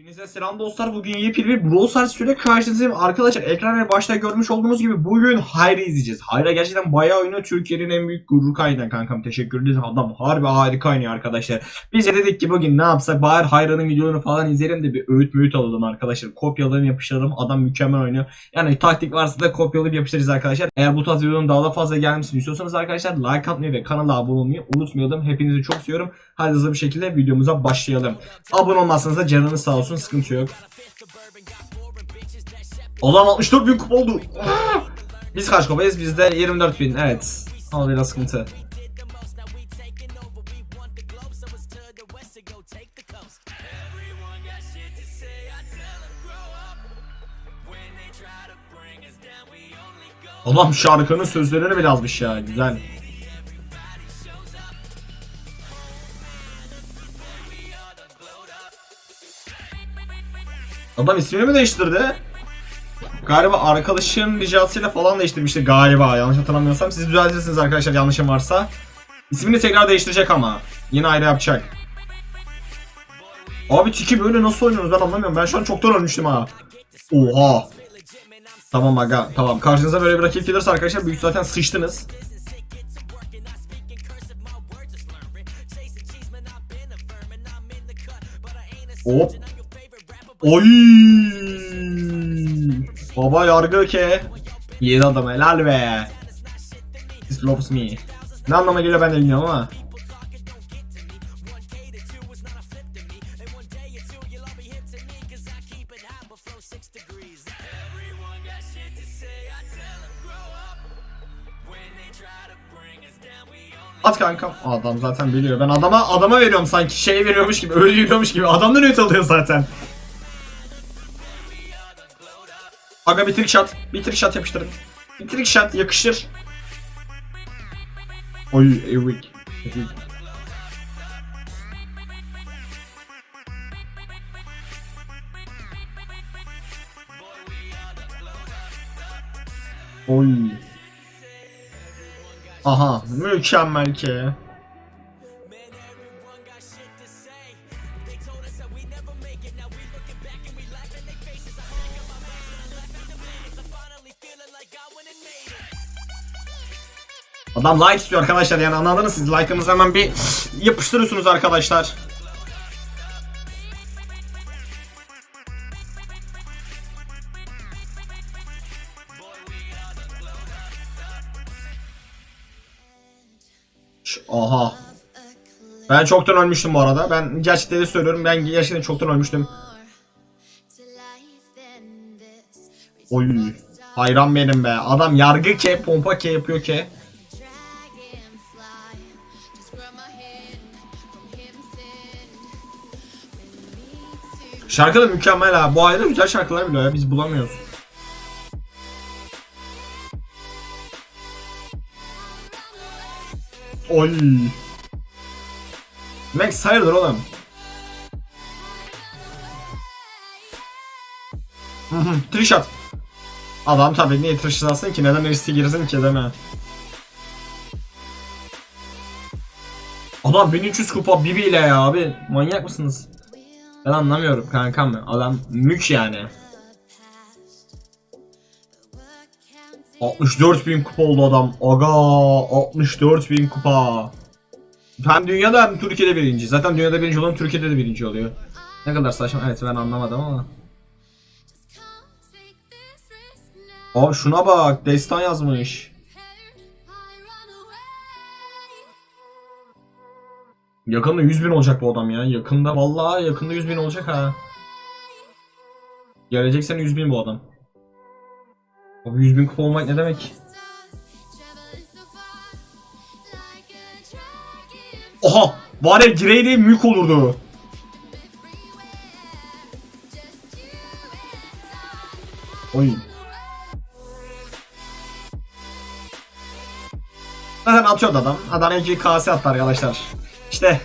Hepinize selam dostlar. Bugün yepyeni bir Brawl Stars süre karşınızdayım. Arkadaşlar ekranda başta görmüş olduğunuz gibi bugün Hayra izleyeceğiz. Hayra gerçekten bayağı oynuyor. Türkiye'nin en büyük gurur kaynağı kankam. Teşekkür ederiz. Adam harbi harika oynuyor arkadaşlar. Biz de dedik ki bugün ne yapsak? Bari Hayra'nın videolarını falan izleyelim de bir öğüt müğüt alalım arkadaşlar. Kopyalayalım yapıştıralım. Adam mükemmel oynuyor. Yani taktik varsa da kopyalayıp yapıştırırız arkadaşlar. Eğer bu tarz videoların daha da fazla gelmesini istiyorsanız arkadaşlar like atmayı ve kanala abone olmayı unutmayalım. Hepinizi çok seviyorum. Hadi hızlı bir şekilde videomuza başlayalım. Abone olmazsanız da canınız sağ olsun sıkıntı yok. Allah'ım 64 bin kupa oldu. Ah! Biz kaç kupayız? Bizde 24 bin. Evet. Ama biraz sıkıntı. Allah'ım şarkının sözlerini bile yazmış ya. Güzel. Adam ismini mi değiştirdi? Galiba arkadaşın ricasıyla falan değiştirmişti galiba yanlış hatırlamıyorsam. Siz düzeltirsiniz arkadaşlar yanlışım varsa. İsmini tekrar değiştirecek ama. Yine ayrı yapacak. Abi Tiki böyle nasıl oynuyorsunuz ben anlamıyorum. Ben şu an çoktan ölmüştüm ha. Oha. Tamam aga tamam. Karşınıza böyle bir rakip gelirse arkadaşlar büyük zaten sıçtınız. Hop. Oy. Baba yargı ke. Yedi adam helal be. This loves me. Ne anlama geliyor ben de bilmiyorum ama. At kankam. Adam zaten biliyor. Ben adama adama veriyorum sanki şey veriyormuş gibi, öyle veriyormuş gibi. Adamdan öğüt alıyor zaten. Aga bir trick shot. Bir trick shot yapıştırın. Bir trick shot yakışır. Oy. Ewick. Oy. Aha mükemmel ki. Adam like istiyor arkadaşlar yani anladınız siz like'ınızı hemen bir yapıştırıyorsunuz arkadaşlar. Aha. Ben çoktan ölmüştüm bu arada. Ben gerçekten söylüyorum. Ben gerçekten çoktan ölmüştüm. Oy. Hayran benim be. Adam yargı ke, pompa ke yapıyor ke. Şarkı da mükemmel ha. Bu ayda güzel şarkılar biliyor ya. Biz bulamıyoruz. Oy. Max hayırdır oğlum? Trick at. Adam tabii niye trick atsın ki? Neden riske girsin ki değil mi? Adam 1300 kupa Bibi ile ya abi. Manyak mısınız? Ben anlamıyorum kankam. Adam mük yani. 64 bin kupa oldu adam. Aga 64 bin kupa. Hem dünyada hem Türkiye'de birinci. Zaten dünyada birinci olan Türkiye'de de birinci oluyor. Ne kadar saçma. Evet ben anlamadım ama. Abi şuna bak. Destan yazmış. Yakında 100 bin olacak bu adam ya. Yakında vallahi yakında 100 bin olacak ha. Gelecek sene 100 bin bu adam. Abi 100 bin kupa olmak ne demek? Oha! Var ya gireydi mülk olurdu. Oy. Zaten atıyordu adam. Adam iki kase attı arkadaşlar. İşte.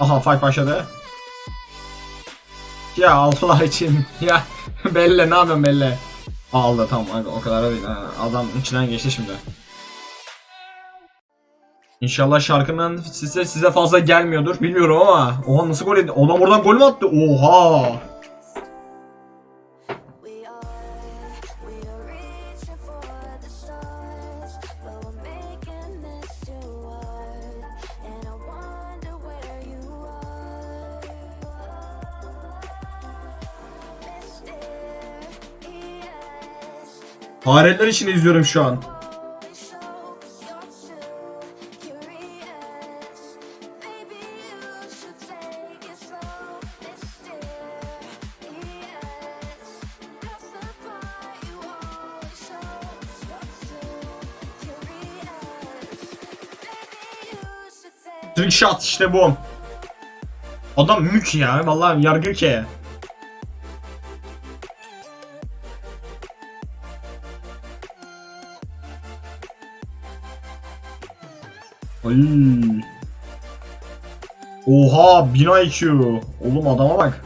Aha fight başladı. Ya altılar için. Ya Belle ne yapıyorsun Belle? Aldı tamam o kadar da değil. Adam içinden geçti şimdi. İnşallah şarkının size size fazla gelmiyordur. Bilmiyorum ama. Oha nasıl gol yedi? Adam oradan gol mü attı? Oha. Curious. Maybe you should take. Trick işte bu. Adam mük ya. Vallahi yargı ki. Oha 1000 IQ. Oğlum adama bak.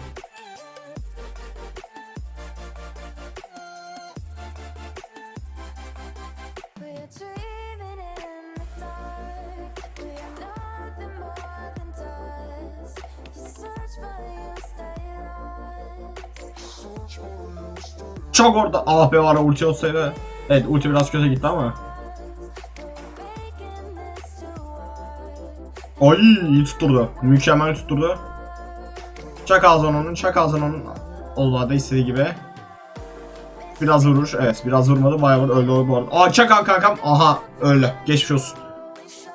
Çok orada. Ah be var ulti olsaydı. Evet ulti biraz kötü gitti ama. Ay iyi tutturdu. Mükemmel tutturdu. Çak ağzına onun, çak ağzına onun. Olmadı istediği gibi. Biraz vurur. Evet biraz vurmadı. Bayağı. Öldü o bu arada. Aa çak kankam. Aha öldü. Geçmiş olsun.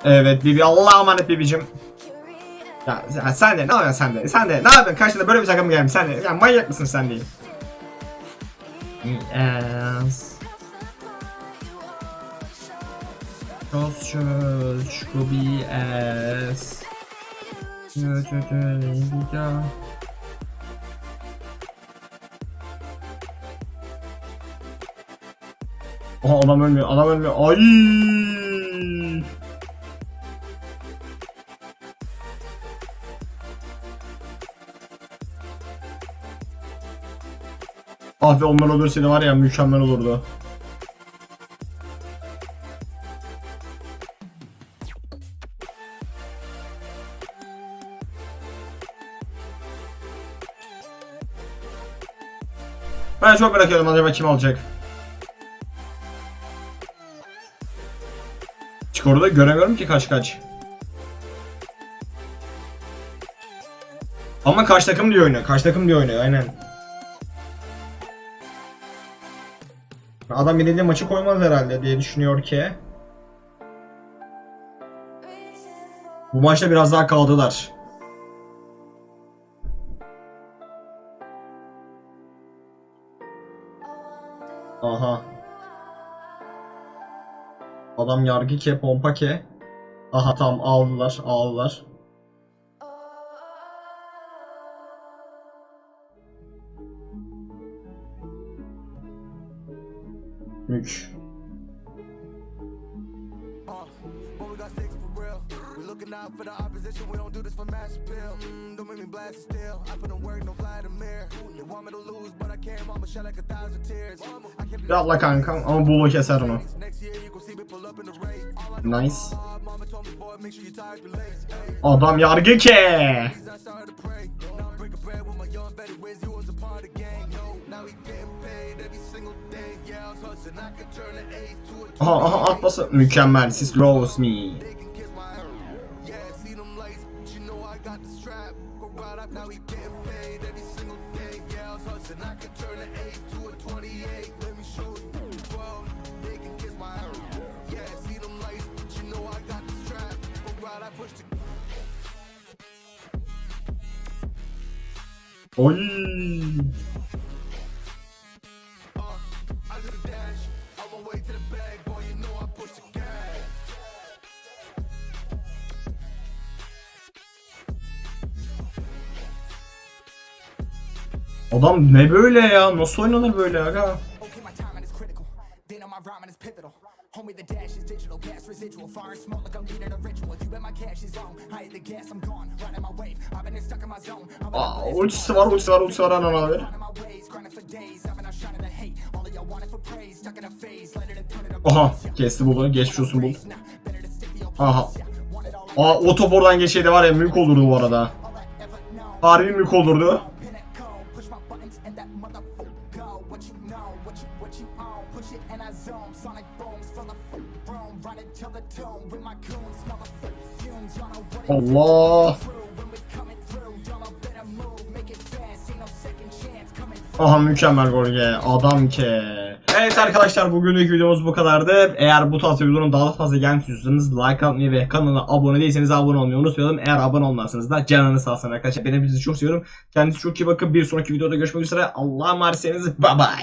Evet Bibi. Allah'a emanet Bibi'cim. Ya, ya sen de ne yapıyorsun sen de? Sen de ne yapıyorsun? Karşında böyle bir takım gelmiş. Sen de. Ya manyak mısın sen değil? Yes. Çö çö çö. Video. Aha adam ölmüyor. Adam ölmüyor. Ay. Ah be onlar ölürseydi var ya mükemmel olurdu. Ben çok merak ediyorum acaba kim alacak. Skoru da göremiyorum ki kaç kaç. Ama karşı takım diye oynuyor. Karşı takım diye oynuyor aynen. Adam yenildiği maçı koymaz herhalde diye düşünüyor ki. Bu maçta biraz daha kaldılar. Yargı ke, pompa ke. Aha tamam aldılar, aldılar. Mük. Out for the opposition. We don't do this Nice. me, Adam yargı ke. I started to pray. Now I'm breaking gas. Adam ne böyle ya? Nasıl oynanır böyle aga? Homie, the dash is digital, gas residual. Fire and smoke like I'm leading a ritual. You bet my cash is long. I hit the gas, I'm gone. Riding my wave. I've been stuck in my zone. Aa, ultisi var, ultisi var, ultisi var anan abi. Aha kesti bunu. Geçmiş olsun bu. Aha. Aa o top oradan geçeydi var ya mülk olurdu bu arada. Harbi mülk olurdu. Coming. Aha mükemmel gol. Adam ke. Evet arkadaşlar bugünlük videomuz bu kadardı. Eğer bu tarz videoların daha fazla gelmek istiyorsanız like atmayı ve kanala abone değilseniz abone olmayı unutmayalım. Eğer abone olmazsanız da canını sağ olsun arkadaşlar. Ben hepinizi çok seviyorum. Kendinize çok iyi bakın. Bir sonraki videoda görüşmek üzere. Allah'a emanetsiniz. Bye bye.